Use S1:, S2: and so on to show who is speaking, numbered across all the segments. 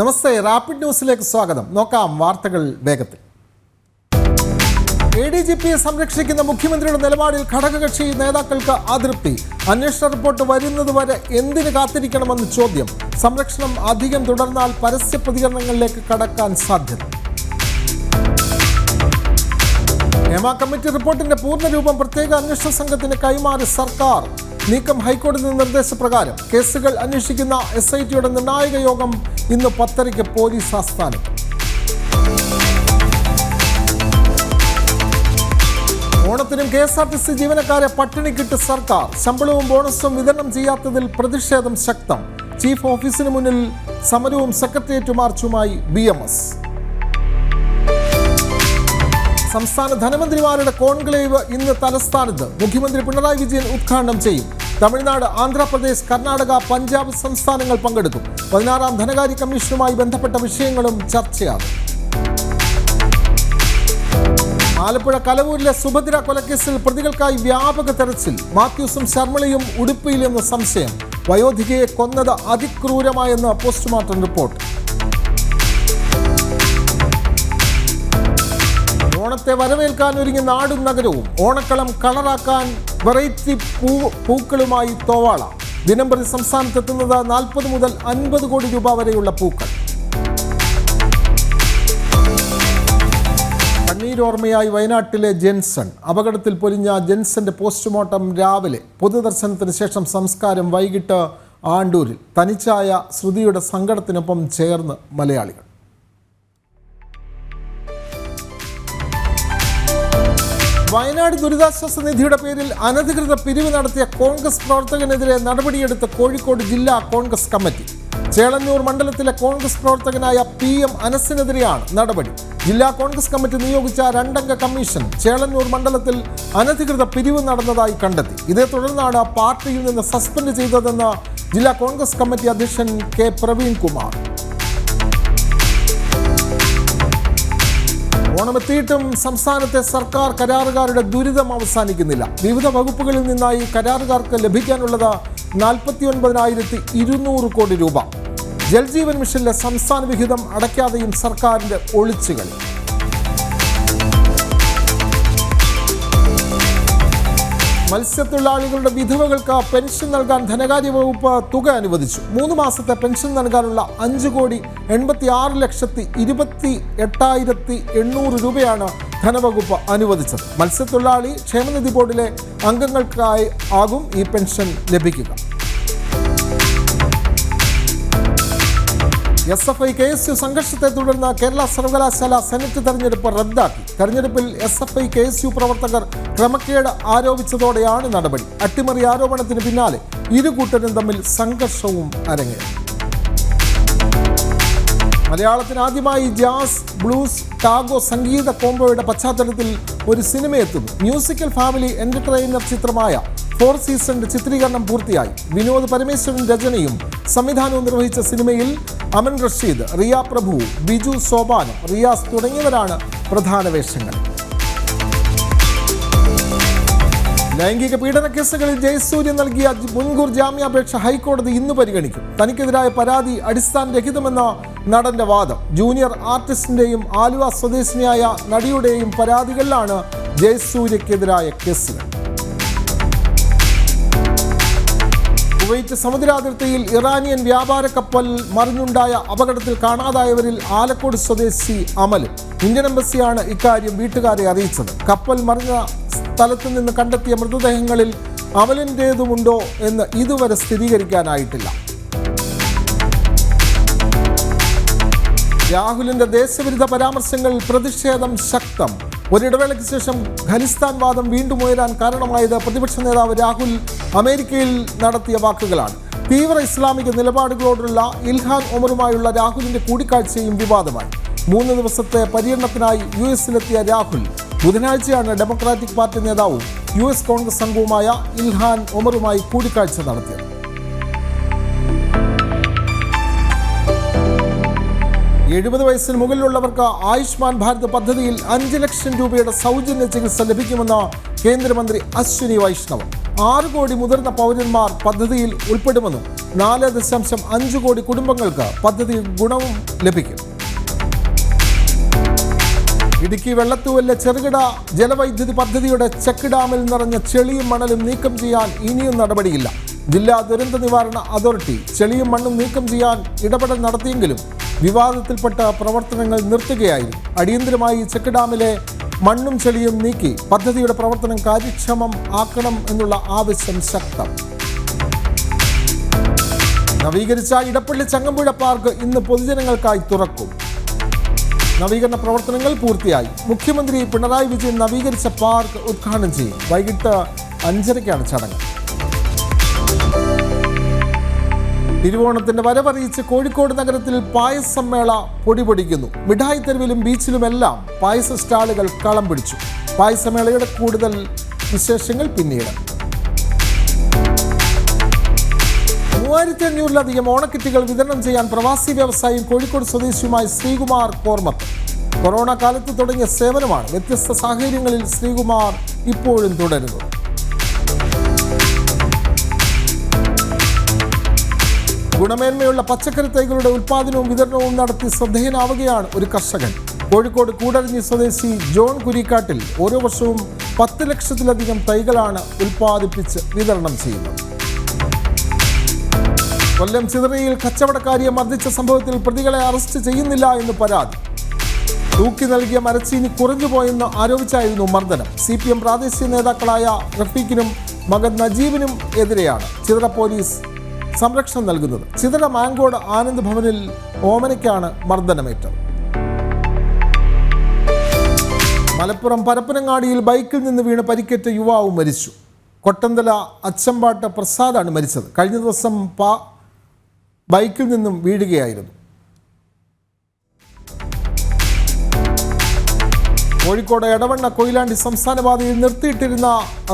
S1: നമസ്തേ rapid ന്യൂസിലേക്ക് സ്വാഗതം. നോക്കാം വാർത്തകൾ വേഗത്തിൽ. എ ഡി ജി പിയെ സംരക്ഷിക്കുന്ന മുഖ്യമന്ത്രിയുടെ നിലപാടിൽ ഘടകകക്ഷി നേതാക്കൾക്ക് അതൃപ്തി. അന്വേഷണ റിപ്പോർട്ട് വരുന്നതുവരെ എന്തിന് കാത്തിരിക്കണമെന്ന് ചോദ്യം. സംരക്ഷണം അധികം തുടർന്നാൽ പരസ്യ പ്രതികരണങ്ങളിലേക്ക് കടക്കാൻ സാധ്യത. ഹേമ കമ്മിറ്റി റിപ്പോർട്ടിന്റെ പൂർണരൂപം പ്രത്യേക അന്വേഷണ സംഘത്തിന് കൈമാറി സർക്കാർ. നീക്കം ഹൈക്കോടതി നിർദ്ദേശപ്രകാരം കേസുകൾ അന്വേഷിക്കുന്ന എസ് ഐ ടിയുടെ നിർണായക യോഗം ഇന്ന് പത്തരയ്ക്ക് പോലീസ് ആസ്ഥാനം. ഓണത്തിനും K S R T C ജീവനക്കാരെ പട്ടിണിക്കിട്ട് സർക്കാർ. ശമ്പളവും ബോണസും വിതരണം ചെയ്യാത്തതിൽ പ്രതിഷേധം ശക്തം. ചീഫ് ഓഫീസിന് മുന്നിൽ സമരവും സെക്രട്ടേറിയറ്റ് മാർച്ചുമായി ബി എം എസ്. സംസ്ഥാന ധനമന്ത്രിമാരുടെ കോൺക്ലേവ് ഇന്ന് തലസ്ഥാനത്ത്. മുഖ്യമന്ത്രി പിണറായി വിജയൻ ഉദ്ഘാടനം ചെയ്യും. തമിഴ്നാട് ആന്ധ്രാപ്രദേശ് കർണാടക പഞ്ചാബ് സംസ്ഥാനങ്ങൾ പങ്കെടുക്കും. പതിനാറാം ധനകാര്യ കമ്മീഷനുമായി ബന്ധപ്പെട്ട വിഷയങ്ങളും ചർച്ചയാകും ആലപ്പുഴ കലവൂരിലെ സുഭദ്ര കൊലക്കേസിൽ പ്രതികൾക്കായി വ്യാപക തെരച്ചിൽ. മാത്യൂസും ശർമ്മളയും ഉടുപ്പിയിലെന്ന് സംശയം. വയോധികയെ കൊന്നത് അതിക്രൂരമായെന്ന് പോസ്റ്റ്മോർട്ടം റിപ്പോർട്ട്. ഓണത്തെ വരവേൽക്കാൻ ഒരുങ്ങി നാടും നഗരവും. ഓണക്കളം കളറാക്കാൻ വെറൈറ്റി പൂ പൂക്കളുമായി തോവാള. ദിനംപ്രതി സംസ്ഥാനത്തെത്തുന്നത് നാൽപ്പത് മുതൽ അൻപത് കോടി രൂപ വരെയുള്ള പൂക്കൾ. കണ്ണീരോർമ്മയായി വയനാട്ടിലെ ജെൻസൺ. അപകടത്തിൽ പൊലിഞ്ഞ ജെൻസന്റെ പോസ്റ്റ്മോർട്ടം രാവിലെ. പൊതുദർശനത്തിന് ശേഷം സംസ്കാരം വൈകിട്ട് ആണ്ടൂരിൽ. തനിച്ചായ ശ്രുതിയുടെ സങ്കടത്തിനൊപ്പം ചേർന്ന് മലയാളികൾ. വയനാട് ദുരിതാശ്വാസ നിധിയുടെ പേരിൽ അനധികൃത പിരിവ് നടത്തിയ കോൺഗ്രസ് പ്രവർത്തകനെതിരെ നടപടിയെടുത്ത കോഴിക്കോട് ജില്ലാ കോൺഗ്രസ് കമ്മിറ്റി. ചേളന്നൂർ മണ്ഡലത്തിലെ കോൺഗ്രസ് പ്രവർത്തകനായ പി എം അനസിനെതിരെയാണ് നടപടി. ജില്ലാ കോൺഗ്രസ് കമ്മിറ്റി നിയോഗിച്ച രണ്ടംഗ കമ്മീഷൻ ചേളന്നൂർ മണ്ഡലത്തിൽ അനധികൃത പിരിവ് നടന്നതായി കണ്ടെത്തി. ഇതേ തുടർന്നാണ് പാർട്ടിയിൽ നിന്ന് സസ്പെൻഡ് ചെയ്തതെന്ന് ജില്ലാ കോൺഗ്രസ് കമ്മിറ്റി അധ്യക്ഷൻ കെ പ്രവീൺ കുമാർ ഓണമെത്തിയിട്ടും സംസ്ഥാനത്തെ സർക്കാർ കരാറുകാരുടെ ദുരിതം അവസാനിക്കുന്നില്ല. വിവിധ വകുപ്പുകളിൽ നിന്നായി കരാറുകാർക്ക് ലഭിക്കാനുള്ളത് നാൽപ്പത്തി ഒൻപതിനായിരത്തി ഇരുന്നൂറ് കോടി രൂപ. ജൽജീവൻ മിഷനിലെ സംസ്ഥാന വിഹിതം അടയ്ക്കാതെയും സർക്കാരിന്റെ ഒളിച്ചുകളി. മത്സ്യത്തൊഴിലാളികളുടെ വിധവകൾക്ക് പെൻഷൻ നൽകാൻ ധനകാര്യ വകുപ്പ് തുക അനുവദിച്ചു. മൂന്ന് മാസത്തെ പെൻഷൻ നൽകാനുള്ള അഞ്ച് കോടി എൺപത്തി ആറ് ലക്ഷത്തി ഇരുപത്തി എട്ടായിരത്തി എണ്ണൂറ് രൂപയാണ് ധനവകുപ്പ് അനുവദിച്ചത്. മത്സ്യത്തൊഴിലാളി ക്ഷേമനിധി ബോർഡിലെ അംഗങ്ങൾക്കായി ആകും ഈ പെൻഷൻ ലഭിക്കുക. S F I K S U സംഘർഷത്തെ തുടർന്ന് കേരള സർവകലാശാല സെനറ്റ് തെരഞ്ഞെടുപ്പ് റദ്ദാക്കി. തെരഞ്ഞെടുപ്പിൽ S F I K S U പ്രവർത്തകർ ക്രമക്കേട് ആരോപിച്ചതോടെയാണ് നടപടി. അട്ടിമറി ആരോപണത്തിന് പിന്നാലെ ഇരു കൂട്ടരും തമ്മിൽ സംഘർഷവും അരങ്ങേറി. മലയാളത്തിന് ആദ്യമായി ജാസ് ബ്ലൂസ് ടാഗോ സംഗീത കോംബോയുടെ പശ്ചാത്തലത്തിൽ ഒരു സിനിമ എത്തുന്നു. മ്യൂസിക്കൽ ഫാമിലി എന്റർടൈനർ ചിത്രമായ ഫോർ സീസണിന്റെ ചിത്രീകരണം പൂർത്തിയായി. വിനോദ് പരമേശ്വരൻ രചനയും സംവിധാനവും നിർവഹിച്ച സിനിമയിൽ അമൻ റഷീദ് റിയ പ്രഭു ബിജു സോബാൻ റിയാസ് തുടങ്ങിയവരാണ് പ്രധാന വേഷങ്ങൾ. ലൈംഗിക പീഡന കേസുകളിൽ ജയസൂര്യ നൽകിയ മുൻകൂർ ജാമ്യാപേക്ഷ ഹൈക്കോടതി ഇന്ന് പരിഗണിക്കും. തനിക്കെതിരായ പരാതി അടിസ്ഥാന രഹിതമെന്ന നടന്റെ വാദം. ജൂനിയർ ആർട്ടിസ്റ്റിന്റെയും ആലുവ സ്വദേശിനിയായ നടിയുടെയും പരാതികളിലാണ് ജയസൂര്യക്കെതിരായ കേസുകൾ. കുവൈറ്റ് സമുദ്രാതിർത്തിയിൽ ഇറാനിയൻ വ്യാപാര കപ്പൽ മറിഞ്ഞുണ്ടായ അപകടത്തിൽ കാണാതായവരിൽ ആലക്കോട് സ്വദേശി അമൽ. ഇന്ത്യൻ എംബസിയാണ് ഇക്കാര്യം വീട്ടുകാരെ അറിയിച്ചത്. കപ്പൽ മറിഞ്ഞ സ്ഥലത്ത് നിന്ന് കണ്ടെത്തിയ മൃതദേഹങ്ങളിൽ അമലിന്റേതുമുണ്ടോ എന്ന് ഇതുവരെ സ്ഥിരീകരിക്കാനായിട്ടില്ല. രാഹുലിന്റെ ദേശവിരുദ്ധ പരാമർശങ്ങളിൽ പ്രതിഷേധം ശക്തം. ഒരിടവേളയ്ക്ക് ശേഷം ഖലിസ്ഥാൻ വാദം വീണ്ടും ഉയരാൻ കാരണമായത് പ്രതിപക്ഷ നേതാവ് രാഹുൽ അമേരിക്കയിൽ നടത്തിയ വാക്കുകളാണ്. തീവ്ര ഇസ്ലാമിക നിലപാടുകളോടുള്ള ഇൽഹാൻ ഒമറുമായുള്ള രാഹുലിന്റെ കൂടിക്കാഴ്ചയും വിവാദമായി. മൂന്ന് ദിവസത്തെ പര്യടനത്തിനായി യു എസിലെത്തിയ രാഹുൽ ബുധനാഴ്ചയാണ് ഡെമോക്രാറ്റിക് പാർട്ടി നേതാവും യു എസ് കോൺഗ്രസ് അംഗവുമായ ഇൽഹാൻ ഒമറുമായി കൂടിക്കാഴ്ച നടത്തിയത്. എഴുപത് വയസ്സിന് മുകളിലുള്ളവർക്ക് ആയുഷ്മാൻ ഭാരത് പദ്ധതിയിൽ അഞ്ച് ലക്ഷം രൂപയുടെ സൗജന്യ ചികിത്സ ലഭിക്കുമെന്ന് കേന്ദ്രമന്ത്രി അശ്വിനി വൈഷ്ണവ്. ആറ് കോടി മുതിർന്ന പൗരന്മാർ പദ്ധതിയിൽ ഉൾപ്പെടുമെന്നും നാല് ദശാംശം അഞ്ച് കോടി കുടുംബങ്ങൾക്ക് പദ്ധതി ഗുണവും ലഭിക്കും. ഇടുക്കി വെള്ളത്തൂവലിലെ ചെറുകിട ജലവൈദ്യുതി പദ്ധതിയുടെ ചെക്ക് ഡാമിൽ നിറഞ്ഞ ചെളിയും മണലും നീക്കം ചെയ്യാൻ ഇനിയും നടപടിയില്ല. ജില്ലാ ദുരന്ത നിവാരണ അതോറിറ്റി ചെളിയും മണ്ണും നീക്കം ചെയ്യാൻ ഇടപെടൽ നടത്തിയെങ്കിലും വിവാദത്തിൽപ്പെട്ട പ്രവർത്തനങ്ങൾ നിർത്തുകയായിരുന്നു. അടിയന്തരമായി ചെക്ക് ഡാമിലെ മണ്ണും ചെളിയും നീക്കി പദ്ധതിയുടെ പ്രവർത്തനം കാര്യക്ഷമം ആക്കണം എന്നുള്ള ആവശ്യം ശക്തം. നവീകരിച്ച ഇടപ്പള്ളി ചങ്ങമ്പുഴ പാർക്ക് ഇന്ന് പൊതുജനങ്ങൾക്കായി തുറക്കും. നവീകരണ പ്രവർത്തനങ്ങൾ പൂർത്തിയായി. മുഖ്യമന്ത്രി പിണറായി വിജയൻ നവീകരിച്ച പാർക്ക് ഉദ്ഘാടനം ചെയ്യും. വൈകിട്ട് അഞ്ചരയ്ക്കാണ് ചടങ്ങ്. തിരുവോണത്തിന്റെ വരവറിയിച്ച് കോഴിക്കോട് നഗരത്തിൽ പായസമേള പൊടിപൊടിക്കുന്നു. മിഠായി തെരുവിലും ബീച്ചിലുമെല്ലാം പായസ സ്റ്റാളുകൾ കളം പിടിച്ചു. പായസമേളയുടെ കൂടുതൽ വിശേഷങ്ങൾ പിന്നീട്. മൂവായിരത്തി അഞ്ഞൂറിലധികം ഓണക്കിറ്റുകൾ വിതരണം ചെയ്യാൻ പ്രവാസി വ്യവസായിയും കോഴിക്കോട് സ്വദേശിയുമായ ശ്രീകുമാർ കോർമത്ത് കൊറോണ കാലത്ത് തുടങ്ങിയ സേവനമാണ് വ്യത്യസ്ത സാഹചര്യങ്ങളിൽ ശ്രീകുമാർ ഇപ്പോഴും തുടരുന്നത്. ഗുണമേന്മയുള്ള പച്ചക്കറി തൈകളുടെ ഉൽപ്പാദനവും വിതരണവും നടത്തി ശ്രദ്ധേയനാവുകയാണ് ഒരു കർഷകൻ. കോഴിക്കോട് കൂടരഞ്ഞി സ്വദേശി ജോൺ കുരിക്കാട്ടിൽ ഓരോ വർഷവും പത്ത് ലക്ഷത്തിലധികം തൈകളാണ് ഉൽപ്പാദിപ്പിച്ച് വിതരണം ചെയ്യുന്നത്. കൊല്ലം ചിതറയിൽ കച്ചവടക്കാരിയെ മർദ്ദിച്ച സംഭവത്തിൽ പ്രതികളെ അറസ്റ്റ് ചെയ്യുന്നില്ല എന്ന് പരാതി. തൂക്കി നൽകിയ മരച്ചീനി കുറഞ്ഞുപോയെന്ന് ആരോപിച്ചായിരുന്നു മർദ്ദനം. സി പി എം പ്രാദേശിക നേതാക്കളായ റഫീഖിനും മകൻ നജീബിനും എതിരെയാണ്. ചിതറ പോലീസ് സംരക്ഷണം നൽകുന്നത്. ചിതറ മാങ്കോട് ആനന്ദ് ഭവനിൽ ഓമനയ്ക്കാണ് മർദ്ദനമേറ്റത് മലപ്പുറം പരപ്പനങ്ങാടിയിൽ ബൈക്കിൽ നിന്ന് വീണ് പരിക്കേറ്റ യുവാവ് മരിച്ചു. കൊട്ടന്തല അച്ചമ്പാട്ട പ്രസാദാണ് മരിച്ചത്. കഴിഞ്ഞ ദിവസം പാ ബൈക്കിൽ നിന്നും വീഴുകയായിരുന്നു. കോഴിക്കോട് എടവണ്ണ കൊയിലാണ്ടി സംസ്ഥാനപാതയിൽ നിർത്തിയിട്ടിരുന്ന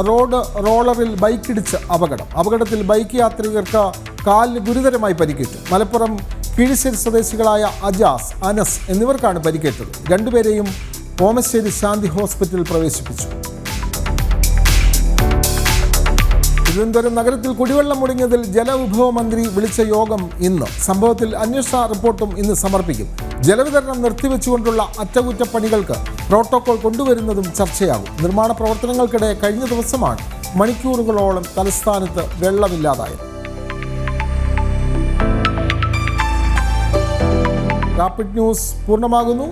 S1: റോഡ് റോളറിൽ ബൈക്കിടിച്ച് അപകടം. അപകടത്തിൽ ബൈക്ക് യാത്രികർക്ക് കാലിന് ഗുരുതരമായി പരിക്കേറ്റു. മലപ്പുറം കിഴിശ്ശേരി സ്വദേശികളായ അജാസ് അനസ് എന്നിവർക്കാണ് പരിക്കേറ്റത്. രണ്ടുപേരെയും ഓമശ്ശേരി ശാന്തി ഹോസ്പിറ്റലിൽ പ്രവേശിപ്പിച്ചു. തിരുവനന്തപുരം നഗരത്തിൽ കുടിവെള്ളം മുടങ്ങിയതിൽ ജലവിഭവ മന്ത്രി വിളിച്ച യോഗം ഇന്ന്. സംഭവത്തിൽ അന്വേഷണ റിപ്പോർട്ടും ഇന്ന് സമർപ്പിക്കും. ജലവിതരണം നിർത്തിവെച്ചുകൊണ്ടുള്ള അറ്റകുറ്റപ്പണികൾക്ക് പ്രോട്ടോകോൾ കൊണ്ടുവരുന്നതും ചർച്ചയാകും. നിർമ്മാണ പ്രവർത്തനങ്ങൾക്കിടെ കഴിഞ്ഞ ദിവസമാണ് മണിക്കൂറുകളോളം തലസ്ഥാനത്ത് വെള്ളമില്ലാതായത്. Rapid news പൂർണമാകുന്നു.